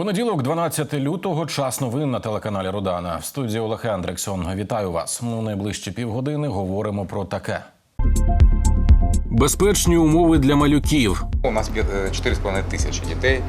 Понеділок, 12 лютого, час новин на телеканалі Родана. В студії Олег Ендриксон. Вітаю вас. У найближчі півгодини говоримо про таке. Безпечні умови для малюків. У нас п'ят- е, 4,5 тисячі дітей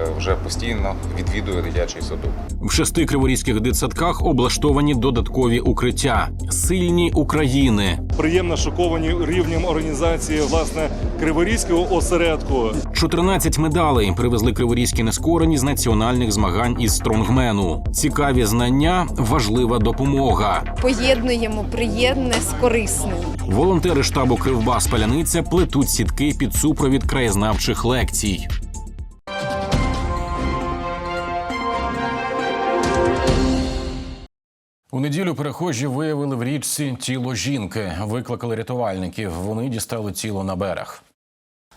е, вже постійно відвідує дитячий садок. В шести криворізьких дитсадках облаштовані додаткові укриття. Сильні України. приємно шоковані рівнем організації власне Криворізького осередку. 14 медалей привезли криворізькі нескорені з національних змагань із стронгмену. Цікаві знання, важлива допомога. поєднуємо приємне з корисним. Волонтери штабу Кривбас Паляниця плетуть сітки під супровід краєзнавчих лекцій. У неділю перехожі виявили в річці тіло жінки. Викликали рятувальників. Вони дістали тіло на берег.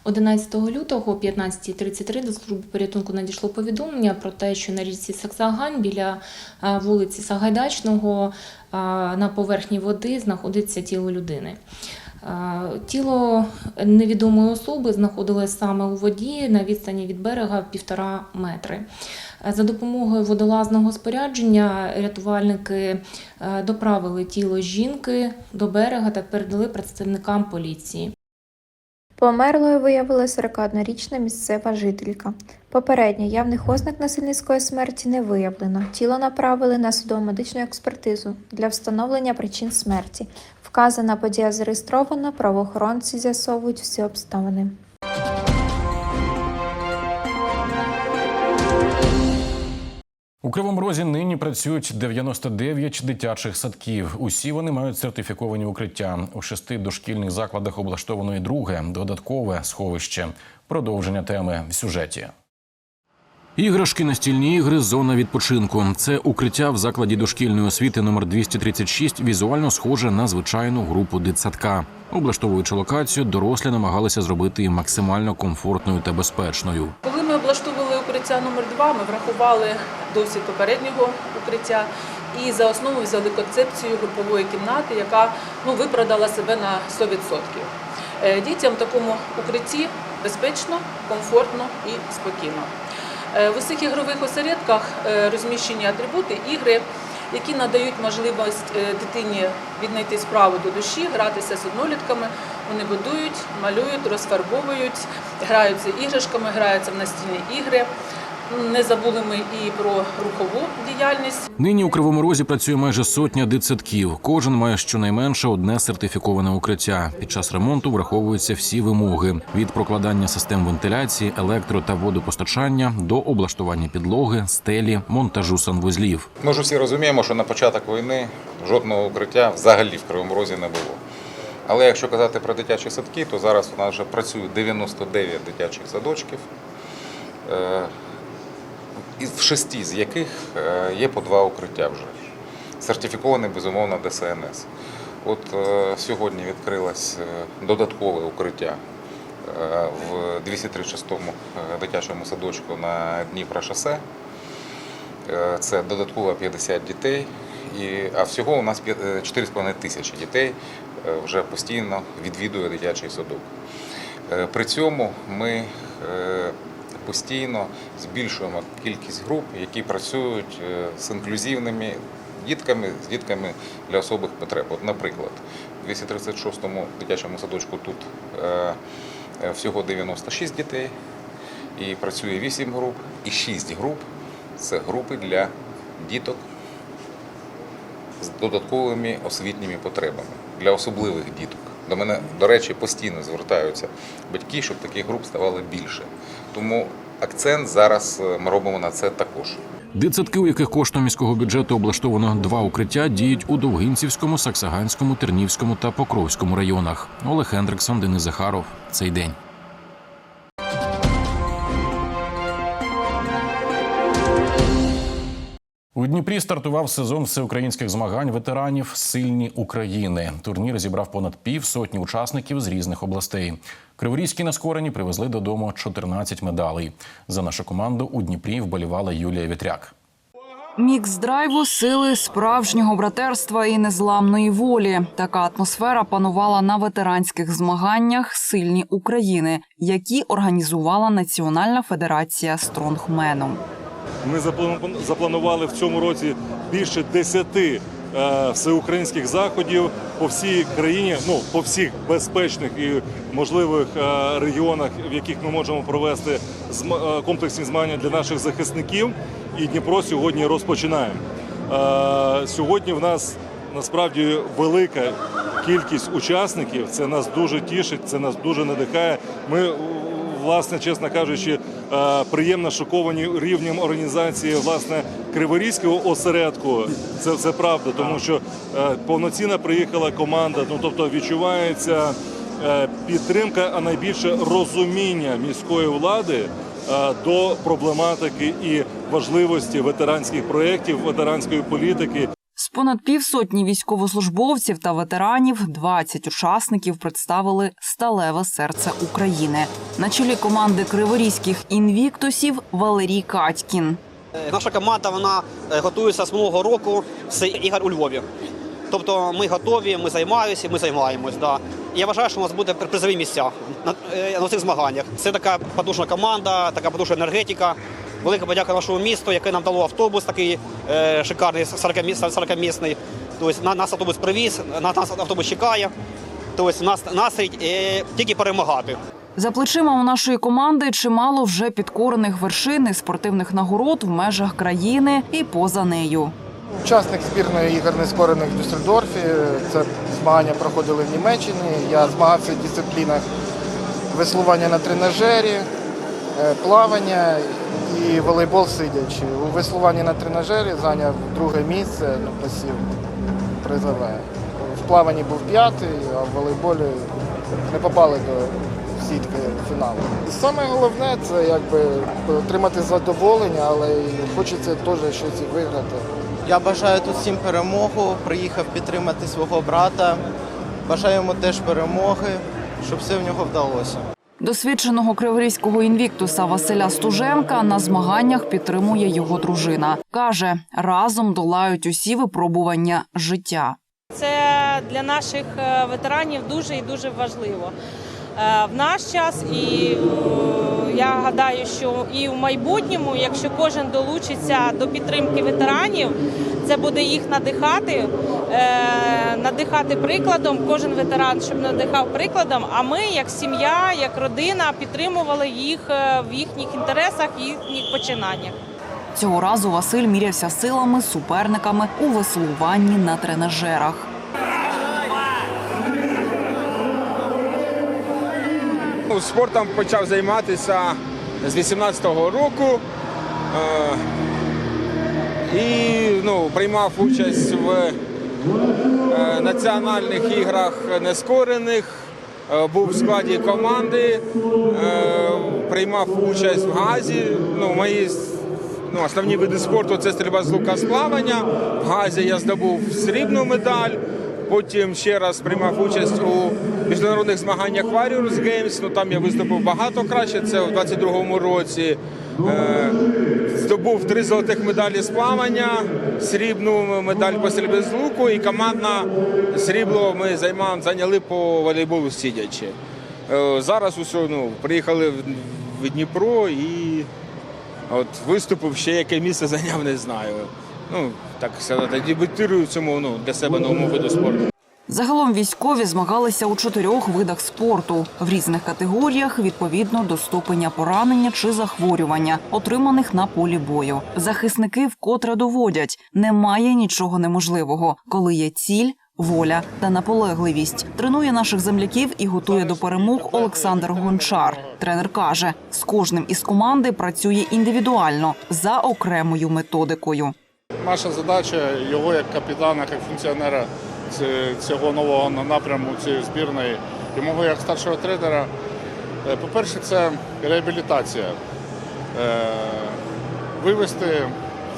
11 лютого о 15.33 до служби порятунку надійшло повідомлення про те, що на річці Саксагань біля е, вулиці Сагайдачного е, на поверхні води знаходиться тіло людини. Е, Тіло невідомої особи знаходилось саме у воді на відстані від берега півтора метри. За допомогою водолазного спорядження рятувальники доправили тіло жінки до берега та передали представникам поліції. Померлою виявилася 41-річна місцева жителька. Попередньо явних ознак насильницької смерті не виявлено. Тіло направили на судово-медичну експертизу для встановлення причин смерті. Вказана подія зареєстрована, правоохоронці з'ясовують всі обставини. У Кривому Розі нині працюють 99 дитячих садків. Усі вони мають сертифіковані укриття. У шести дошкільних закладах облаштовано і друге додаткове сховище. Продовження теми в сюжеті. Іграшки, настільні ігри, зона відпочинку. Це укриття в закладі дошкільної освіти номер 236 візуально схоже на звичайну групу дитсадка. Облаштовуючи локацію, дорослі намагалися зробити її максимально комфортною та безпечною. Коли ми облаштовували укриття номер 2 ми врахували досвід попереднього укриття і за основу взяли концепцію групової кімнати, яка ну, виправдала себе на 100%. Е, Дітям в такому укритті безпечно, комфортно і спокійно. Е, В усіх ігрових осередках е, розміщені атрибути, ігри, які надають можливість дитині віднайти справу до душі, гратися з однолітками. Вони будують, малюють, розфарбовують, граються іграшками, граються в настільні ігри. Не забули ми і про рухову діяльність. Нині у Кривому Розі працює майже сотня дитсадків. Кожен має щонайменше одне сертифіковане укриття. Під час ремонту враховуються всі вимоги: від прокладання систем вентиляції, електро та водопостачання до облаштування підлоги, стелі, монтажу санвузлів. Ми ж усі розуміємо, що на початок війни жодного укриття взагалі в Кривому Розі не було. Але якщо казати про дитячі садки, то зараз у нас вже працює 99 дитячих садочків, е, в шести з яких е, є по два укриття вже. Сертифіковане, безумовно, ДСНС. От е, сьогодні відкрилось е, додаткове укриття е, в 236-му е, дитячому садочку на Дніпро шосе. Е, Це додатково 50 дітей, і, а всього у нас е, 4,5 тисячі дітей е, вже постійно відвідує дитячий садок. Е, При цьому ми е, постійно збільшуємо кількість груп, які працюють е, з інклюзивними дітками, з дітками для особих потреб. От, наприклад, в 236-му дитячому садочку тут е, е, всього 96 дітей, і працює 8 груп, і 6 груп це групи для діток з додатковими освітніми потребами, для особливих діток. До мене, до речі, постійно звертаються батьки, щоб таких груп ставало більше. Тому акцент зараз е, ми робимо на це також. Дитсадки, у яких коштом міського бюджету облаштовано два укриття, діють у Довгинцівському, Саксаганському, Тернівському та Покровському районах. Олег Хендриксон, Денис Захаров. Цей день. У Дніпрі стартував сезон всеукраїнських змагань ветеранів Сильні України. Турнір зібрав понад півсотні учасників з різних областей. Криворізькі наскорені привезли додому 14 медалей. За нашу команду у Дніпрі вболівала Юлія Вітряк. Мікс драйву, сили, справжнього братерства і незламної волі. Така атмосфера панувала на ветеранських змаганнях Сильні України, які організувала Національна федерація стронгмену. Ми заплану- запланували в цьому році більше 10 е, всеукраїнських заходів по всій країні, ну по всіх безпечних і можливих е, регіонах, в яких ми можемо провести е, комплексні змагання для наших захисників. І Дніпро сьогодні розпочинаємо. Сьогодні в нас насправді велика кількість учасників. Це нас дуже тішить, це нас дуже надихає. Ми власне, чесно кажучи, е, приємно шоковані рівнем організації власне Криворізького осередку. Це все правда, тому що е, повноцінно приїхала команда. Ну тобто відчувається е, підтримка, а найбільше розуміння міської влади до проблематики і важливості ветеранських проєктів, ветеранської політики. Понад півсотні військовослужбовців та ветеранів 20 учасників представили сталеве серце України. На чолі команди криворізьких інвіктусів Валерій Катькін. Наша команда вона е, готується з минулого року з ігор у Львові. Тобто ми готові, ми займаємося, ми займаємось. Да. Я вважаю, що у нас буде при- призові місця на, е, на цих змаганнях. Це така потужна команда, така потужна енергетика. Велика подяка нашому місту, яке нам дало автобус такий е, шикарний, 40-місний. Тобто на- нас автобус привіз, на нас автобус чекає. Тобто нас настрій е, тільки перемагати. За плечима у нашої команди чимало вже підкорених вершин і спортивних нагород в межах країни і поза нею. Учасник збірної ігор нескорених в Дюссельдорфі. Це змагання проходили в Німеччині. Я змагався в дисциплінах веслування на тренажері, е, плавання і волейбол сидячи. У веслуванні на тренажері зайняв друге місце, ну, посів призове. В плаванні був п'ятий, а в волейболі не попали до сітки фіналу. І саме головне це якби отримати задоволення, але й хочеться теж щось і виграти. Я бажаю тут всім перемогу. Приїхав підтримати свого брата. Бажаю йому теж перемоги, щоб все в нього вдалося. Досвідченого криворізького інвіктуса Василя Стуженка на змаганнях підтримує його дружина. Каже, разом долають усі випробування життя. Це для наших е, ветеранів дуже і дуже важливо. Е, В наш час, і е, я гадаю, що і в майбутньому, якщо кожен долучиться до підтримки ветеранів, це буде їх надихати, е, надихати прикладом. Кожен ветеран, щоб надихав прикладом. А ми, як сім'я, як родина, підтримували їх е, в їхніх інтересах, їхніх починаннях. Цього разу Василь мірявся силами суперниками у веслуванні на тренажерах. Ну, Спортом почав займатися з 18-го року е, і ну, приймав участь в е, національних іграх нескорених, е, був в складі команди, е, приймав участь в газі. Ну, мої ну, основні види спорту це стрільба з лука з. В газі я здобув срібну медаль. Потім ще раз приймав участь у міжнародних змаганнях Warriors Games. Ну там я виступив багато краще. Це в 22-му році. Е, здобув три золотих медалі з плавання, срібну медаль по стрільбі з луку і командна срібло ми займали, зайняли по волейболу сидячи. Е, зараз усе, ну, приїхали в Дніпро і от виступив ще яке місце зайняв, не знаю. Ну, так сказати, дебютирую в цьому ну, для себе новому виду спорту. Загалом військові змагалися у чотирьох видах спорту в різних категоріях відповідно до ступеня поранення чи захворювання, отриманих на полі бою. Захисники вкотре доводять, немає нічого неможливого, коли є ціль. Воля та наполегливість тренує наших земляків і готує до перемог Олександр Гончар. Тренер каже, з кожним із команди працює індивідуально за окремою методикою. Наша задача його як капітана, як функціонера цього нового напряму цієї збірної, і мого як старшого тренера. е, По-перше, це реабілітація. Е, Вивести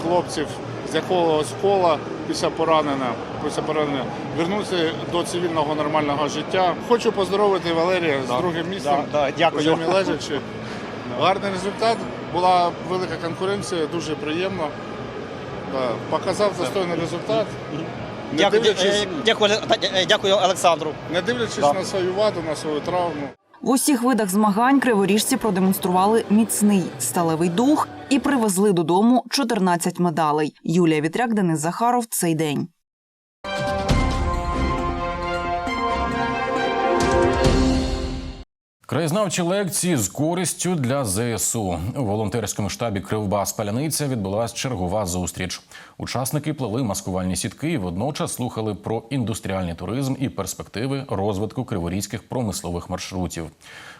хлопців з якогось кола після поранення, після поранення, вернутися до цивільного нормального життя. Хочу поздоровити Валерія з другим місцем. дякую. Вже мій лежачи. Гарний результат. Була велика конкуренція, дуже приємно. Да, показав достойний результат. Не Дякую, дивлячись, е, дякую, е, дякую Олександру. не дивлячись Да. на свою ваду, на свою травму. В усіх видах змагань криворіжці продемонстрували міцний сталевий дух і привезли додому 14 медалей. Юлія Вітряк, Денис Захаров. Цей день. Краєзнавчі лекції з користю для ЗСУ у волонтерському штабі Кривбас Паляниця відбулася чергова зустріч. Учасники плели маскувальні сітки і водночас слухали про індустріальний туризм і перспективи розвитку криворізьких промислових маршрутів.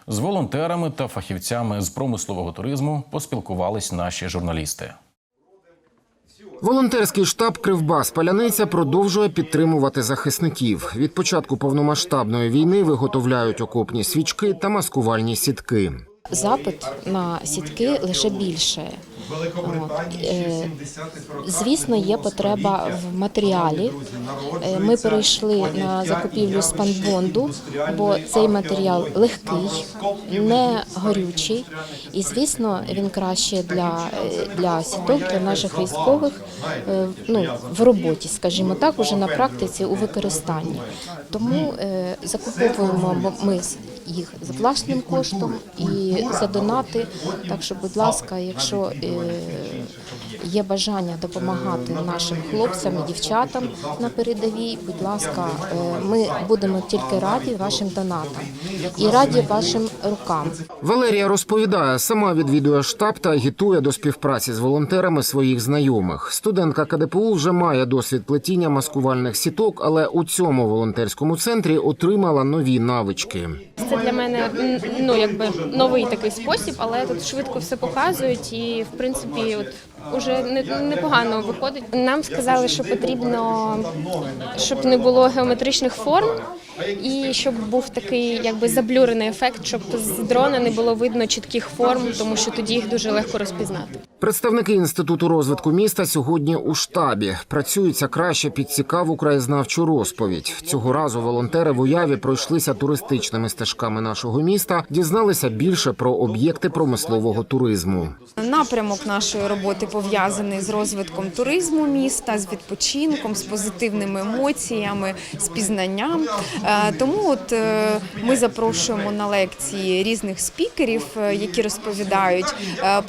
З волонтерами та фахівцями з промислового туризму поспілкувались наші журналісти. Волонтерський штаб Кривбас Паляниця продовжує підтримувати захисників. Від початку повномасштабної війни виготовляють окопні свічки та маскувальні сітки. Запит на сітки лише більше. Е, Звісно, є потреба в матеріалі. Е, Ми перейшли на закупівлю спанбонду, бо цей матеріал легкий, не горючий, і звісно, він краще для, для сіток, для наших військових е, ну, в роботі, скажімо так, уже на практиці у використанні. Тому закуповуємо ми їх за власним коштом і за донати. Так що, будь ласка, якщо е, є бажання допомагати нашим хлопцям і дівчатам на передовій, будь ласка, е, ми будемо тільки раді вашим донатам і раді вашим рукам. Валерія розповідає, сама відвідує штаб та агітує до співпраці з волонтерами своїх знайомих. Студентка КДПУ вже має досвід плетіння маскувальних сіток, але у цьому волонтерському центрі отримала нові навички. Це для мене ну якби новий такий спосіб, але тут швидко все показують, і в принципі, от уже не- непогано виходить. Нам сказали, що потрібно, щоб не було геометричних форм. І щоб був такий якби заблюрений ефект, щоб з дрона не було видно чітких форм, тому що тоді їх дуже легко розпізнати. Представники інституту розвитку міста сьогодні у штабі працюються краще під цікаву краєзнавчу розповідь. Цього разу волонтери в уяві пройшлися туристичними стежками нашого міста, дізналися більше про об'єкти промислового туризму. Напрямок нашої роботи пов'язаний з розвитком туризму міста, з відпочинком, з позитивними емоціями, з пізнанням. Е, Тому от е, ми запрошуємо на лекції різних спікерів, е, які розповідають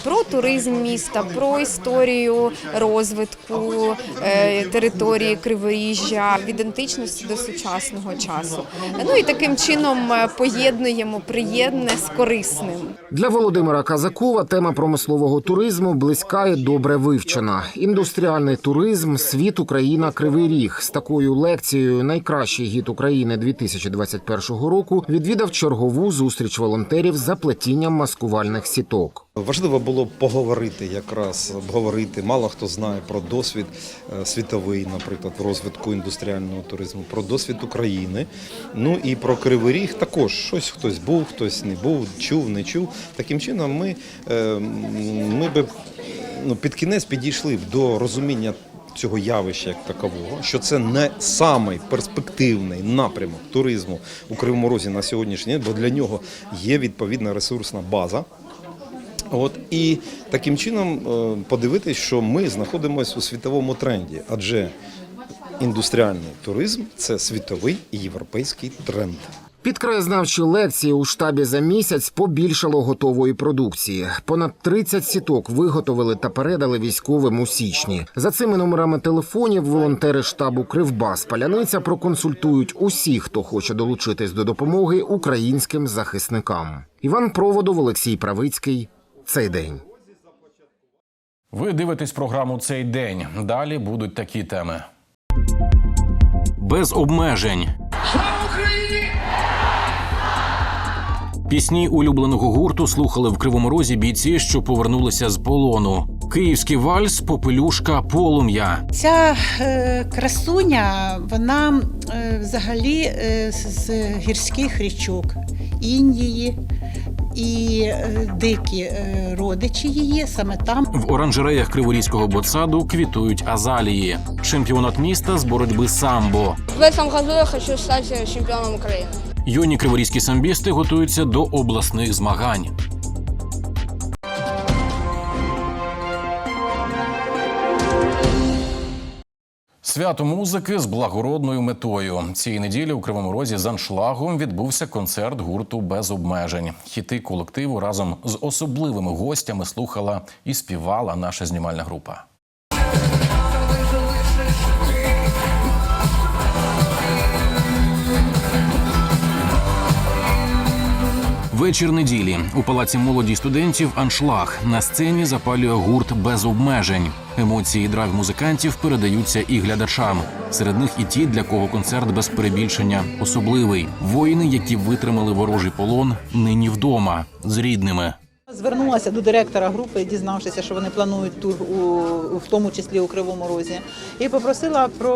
про туризм міста, про історію розвитку е, території Криворіжжя, від античності до сучасного часу. Ну і таким чином е, поєднуємо приємне з корисним. Для Володимира Казакова тема промислового туризму близька і добре вивчена. Індустріальний туризм, світ Україна, Кривий Ріг. З такою лекцією найкращий гід України 2021 року відвідав чергову зустріч волонтерів за плетінням маскувальних сіток. Важливо було поговорити якраз обговорити. Мало хто знає про досвід е, світовий, наприклад, розвитку індустріального туризму, про досвід України. Ну і про Кривий Ріг також щось хтось був, хтось не був, чув, не чув. Таким чином, ми, е, ми би ну, під кінець підійшли до розуміння. Цього явища як такового, що це не самий перспективний напрямок туризму у Кривому Розі на сьогоднішній день, бо для нього є відповідна ресурсна база. От і таким чином е, подивитись, що ми знаходимося у світовому тренді, адже індустріальний туризм це світовий і європейський тренд. Під краєзнавчі лекції у штабі за місяць побільшало готової продукції. Понад 30 сіток виготовили та передали військовим у січні. За цими номерами телефонів волонтери штабу Кривбас Паляниця проконсультують усіх, хто хоче долучитись до допомоги українським захисникам. Іван Проводов, Олексій Правицький. Цей день. Ви дивитесь програму цей день. Далі будуть такі теми. Без обмежень. Пісні улюбленого гурту слухали в Кривому Розі бійці, що повернулися з полону. Київський вальс, попелюшка, полум'я. Ця е, красуня, вона е, взагалі е, з гірських річок Індії і е, дикі е, родичі її саме там. В оранжереях Криворізького ботсаду квітують азалії. Чемпіонат міста з боротьби самбо. В цьому году я хочу стати чемпіоном України. Юні криворізькі самбісти готуються до обласних змагань. Свято музики з благородною метою. Цієї неділі у Кривому Розі з аншлагом відбувся концерт гурту без обмежень. Хіти колективу разом з особливими гостями слухала і співала наша знімальна група. Вечір неділі у палаці молоді студентів аншлаг на сцені запалює гурт без обмежень. Емоції і драйв музикантів передаються і глядачам. Серед них і ті, для кого концерт без перебільшення особливий. Воїни, які витримали ворожий полон, нині вдома з рідними. Звернулася до директора групи, дізнавшися, що вони планують тур у в тому числі у Кривому Розі, і попросила про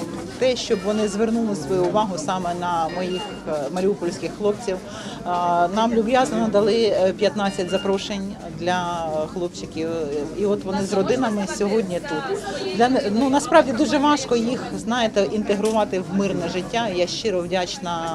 е, те, щоб вони звернули свою увагу саме на моїх е, маріупольських хлопців. Е, нам люб'язно надали е, 15 запрошень для хлопчиків, і от вони з родинами сьогодні тут. Для ну насправді дуже важко їх знаєте інтегрувати в мирне життя. Я щиро вдячна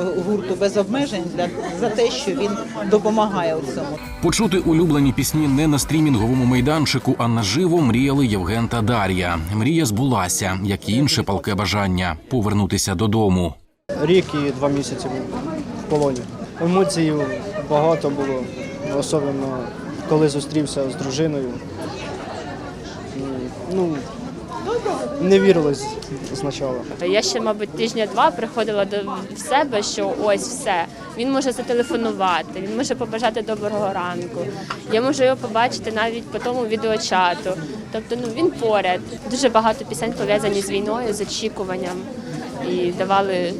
е, гурту без обмежень для за те, що він допомагає у цьому. Почути улюблені пісні не на стрімінговому майданчику, а наживо мріяли Євген та Дар'я. Мрія збулася, як і інше палке бажання повернутися додому. Рік і два місяці був в полоні. Емоцій багато було, особливо коли зустрівся з дружиною. Ну, не вірилось спочатку. Я ще, мабуть, тижня-два приходила до себе, що ось все. Він може зателефонувати, він може побажати доброго ранку. Я можу його побачити навіть по тому відеочату. Тобто, ну він поряд. Дуже багато пісень пов'язані з війною, з очікуванням і давали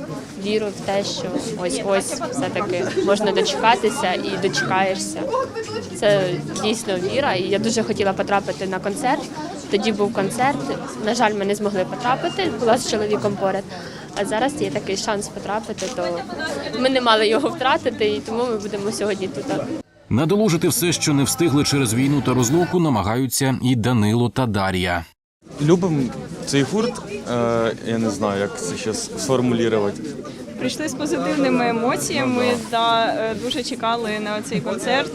віру в те, що ось ось все таки можна дочекатися і дочекаєшся. Це дійсно віра. І я дуже хотіла потрапити на концерт. Тоді був концерт. На жаль, ми не змогли потрапити, була з чоловіком поряд. А зараз є такий шанс потрапити, то ми не мали його втратити, і тому ми будемо сьогодні тут. Надолужити все, що не встигли через війну та розлуку, намагаються і Данило та Дар'я. Любимо цей гурт. Е, я не знаю, як це зараз сформулювати. Прийшли з позитивними емоціями та е, дуже чекали на цей концерт.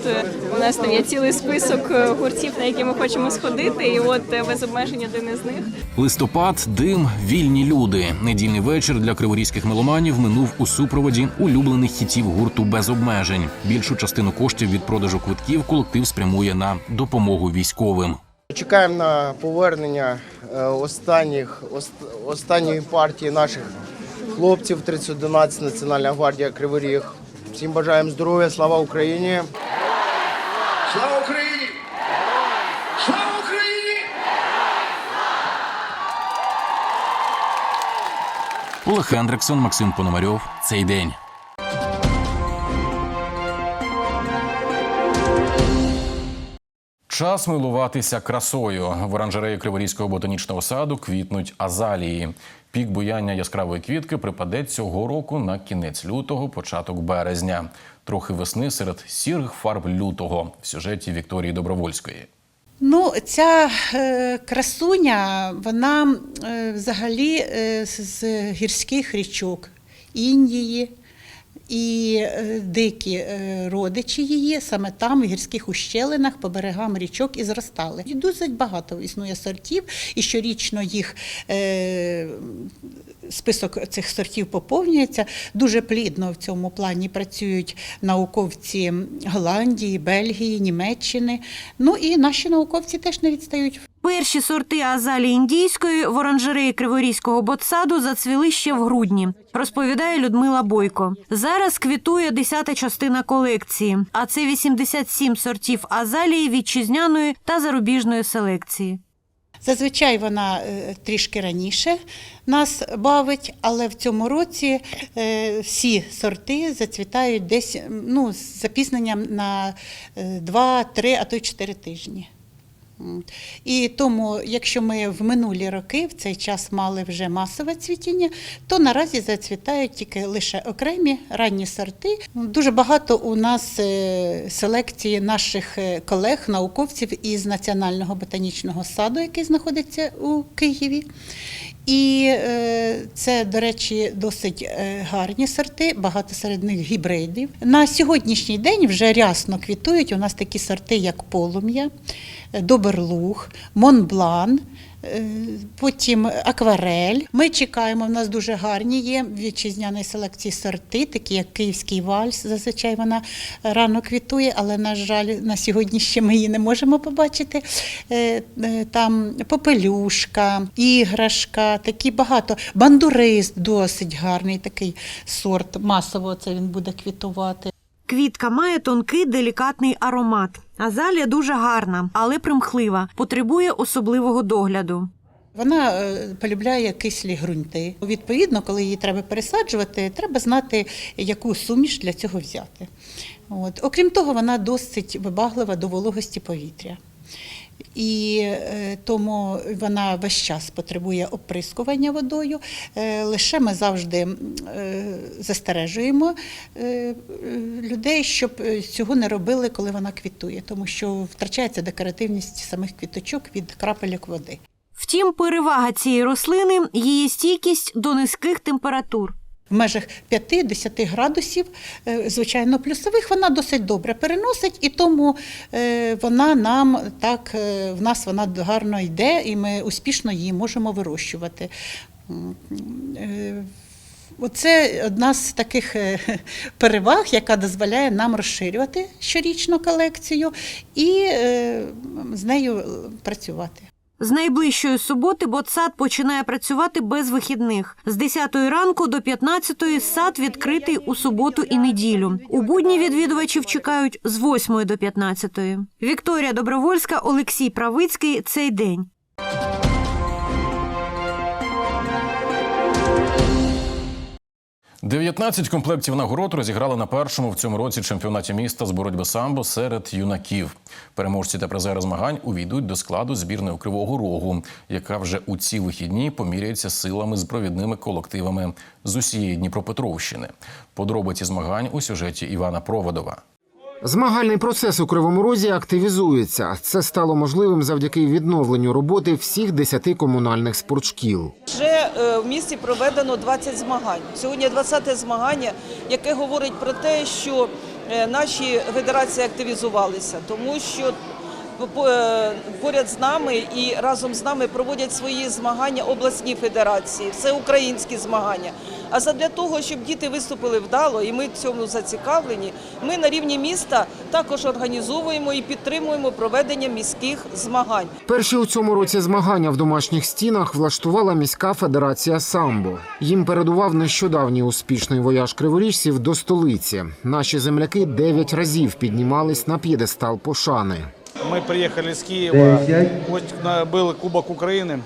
У нас там є цілий список е, гуртів, на які ми хочемо сходити, і от е, без обмежень один із них. Листопад, дим, вільні люди. Недільний вечір для криворізьких меломанів минув у супроводі улюблених хітів гурту без обмежень. Більшу частину коштів від продажу квитків колектив спрямує на допомогу військовим. Чекаємо на повернення останніх, останньої партії наших хлопців 3011 Національна гвардія Кривий Ріг. Всім бажаємо здоров'я, слава Україні! Слава Україні! Слава Україні! Олег Хендриксон, Максим Пономарьов. Цей день. Час милуватися красою. В оранжереї Криворізького ботанічного саду квітнуть азалії. Пік буяння яскравої квітки припаде цього року на кінець лютого, початок березня. Трохи весни серед сірих фарб лютого в сюжеті Вікторії Добровольської. Ну, ця е, красуня, вона е, взагалі е, з, гірських річок Індії. І е, дикі е, родичі її саме там, в гірських ущелинах, по берегам річок і зростали. І досить багато існує сортів, і щорічно їх е, список цих сортів поповнюється. Дуже плідно в цьому плані працюють науковці Голландії, Бельгії, Німеччини. Ну і наші науковці теж не відстають. Перші сорти азалії індійської в оранжереї Криворізького ботсаду зацвіли ще в грудні, розповідає Людмила Бойко. Зараз квітує десята частина колекції, а це 87 сортів азалії вітчизняної та зарубіжної селекції. Зазвичай вона е, трішки раніше нас бавить, але в цьому році е, всі сорти зацвітають десь ну, з запізненням на 2, 3, а то й 4 тижні. І тому, якщо ми в минулі роки в цей час мали вже масове цвітіння, то наразі зацвітають тільки лише окремі ранні сорти. Дуже багато у нас е, селекції наших е, колег, науковців із Національного ботанічного саду, який знаходиться у Києві. І е, це, до речі, досить е, гарні сорти, багато серед них гібридів. На сьогоднішній день вже рясно квітують у нас такі сорти, як полум'я, доберлуг, монблан, Потім акварель. Ми чекаємо. В нас дуже гарні є вітчизняної селекції сорти, такі як київський вальс. Зазвичай вона рано квітує, але на жаль, на сьогодні ще ми її не можемо побачити. Е, е, Там попелюшка, іграшка, такі багато. Бандурист досить гарний такий сорт. Масово це він буде квітувати. Квітка має тонкий делікатний аромат. Азалія дуже гарна, але примхлива, потребує особливого догляду. Вона е, полюбляє кислі ґрунти. Відповідно, коли її треба пересаджувати, треба знати, яку суміш для цього взяти. От. Окрім того, вона досить вибаглива до вологості повітря. І е, тому вона весь час потребує оприскування водою. Е, лише ми завжди е, застережуємо людей, щоб цього не робили, коли вона квітує, тому що втрачається декоративність самих квіточок від крапельок води. Втім, перевага цієї рослини її стійкість до низьких температур. В межах 5-10 градусів, е, звичайно, плюсових вона досить добре переносить, і тому е, вона нам так е, в нас вона гарно йде, і ми успішно її можемо вирощувати. Оце одна з таких переваг, яка дозволяє нам розширювати щорічну колекцію і з нею працювати. З найближчої суботи ботсад починає працювати без вихідних. З 10 ранку до 15 сад відкритий у суботу і неділю. У будні відвідувачів чекають з 8 до 15. Вікторія Добровольська, Олексій Правицький. Цей день. – 19 комплектів нагород розіграли на першому в цьому році чемпіонаті міста з боротьби самбо серед юнаків. Переможці та призери змагань увійдуть до складу збірної Кривого Рогу, яка вже у ці вихідні поміряється силами з провідними колективами з усієї Дніпропетровщини. Подробиці змагань у сюжеті Івана Проводова. Змагальний процес у Кривому Розі активізується. Це стало можливим завдяки відновленню роботи всіх 10 комунальних спортшкіл. Вже е, в місті проведено 20 змагань. Сьогодні 20 змагання, яке говорить про те, що е, наші федерації активізувалися, тому що поряд з нами і разом з нами проводять свої змагання обласні федерації, всеукраїнські змагання. А задля того, щоб діти виступили вдало, і ми цьому зацікавлені, ми на рівні міста також організовуємо і підтримуємо проведення міських змагань. Перші у цьому році змагання в домашніх стінах влаштувала міська федерація самбо. Їм передував нещодавній успішний вояж криворіжців до столиці. Наші земляки дев'ять разів піднімались на п'єдестал пошани. Мы приехали с Киева. Вот на- был Кубок Украины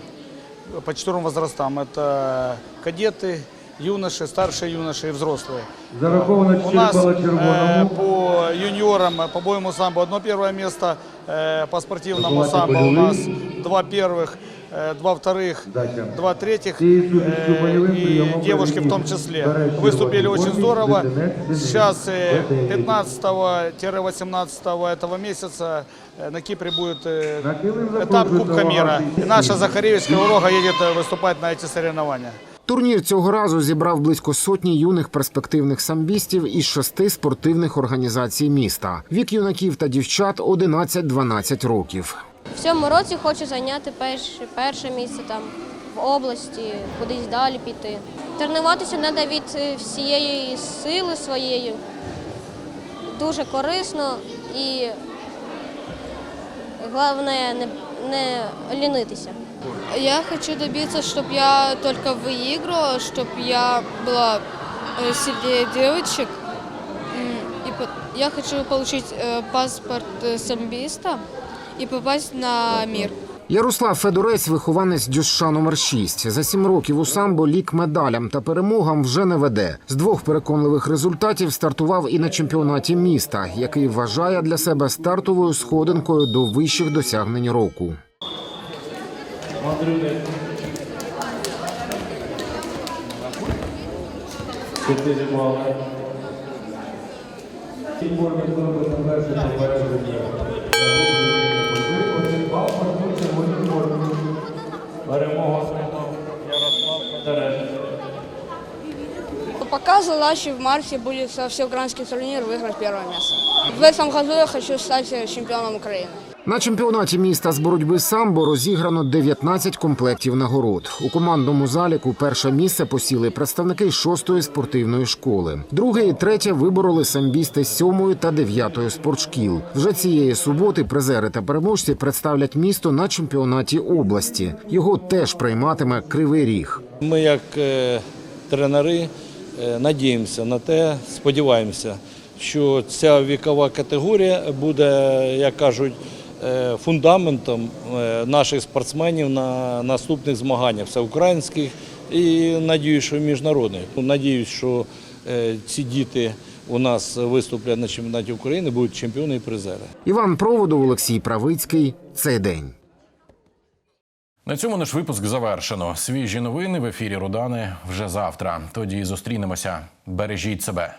по четырем возрастам. Это кадеты, юноши, старшие юноши и взрослые. Зараховано У 4 нас бала э, червоному. по юниорам, э, по боевому самбо одно первое место, э, по спортивному Давайте самбо у боевым. нас два первых, э, два вторых, Дача. два третьих Всі суддівські э, бойовим и прийомом девушки в том переміг. числе. Стараючи Выступили в очень формі, здорово. дитинець, дитинець. Сейчас э, Один. 15-18 этого месяца э, на Кипре будет э, На Килим этап запрошують Кубка до мира. Лаги. И наша Захаревич Криворога едет э, выступать на эти соревнования. Турнір цього разу зібрав близько сотні юних перспективних самбістів із шести спортивних організацій міста. Вік юнаків та дівчат 11-12 років. В цьому році хочу зайняти перше, перше місце там в області, кудись далі піти. Тренуватися треба від е, всієї сили своєї. Дуже корисно і головне не, не лінитися. Я хочу добиться, чтобы я только выигрывала, чтобы я была э, сильнее девочек. М, И по- я хочу получить э, паспорт э, самбиста и попасть на мир. Ярослав Федорець, вихованець Дюша номер 6 За сім років у самбо лік медалям та перемогам вже не веде. З двох переконливих результатів стартував і на чемпіонаті міста, який вважає для себе стартовою сходинкою до вищих досягнень року. Бали. Перемога отримав Ярослав Федоренко. Пока задачи в марте будет со всеукраинский турнир выиграть первое место. В этом году я хочу стать э, чемпионом Украины. На чемпіонаті міста з боротьби самбо розіграно 19 комплектів нагород. У командному заліку перше місце посіли представники шостої спортивної школи. Друге і третє вибороли самбісти сьомої та дев'ятої спортшкіл. Вже цієї суботи призери та переможці представлять місто на чемпіонаті області. Його теж прийматиме Кривий Ріг. Ми, як е, тренери, е, надіємося на те, сподіваємося, що ця вікова категорія буде, як кажуть, фундаментом е, наших спортсменів на наступних змаганнях всеукраїнських і надіюсь, що міжнародних. Надіюсь, що е, ці діти у нас виступлять на чемпіонаті України, будуть чемпіони і призери. Іван Проводов, Олексій Правицький. Цей день. На цьому наш випуск завершено. Свіжі новини в ефірі Рудани вже завтра. Тоді зустрінемося. Бережіть себе.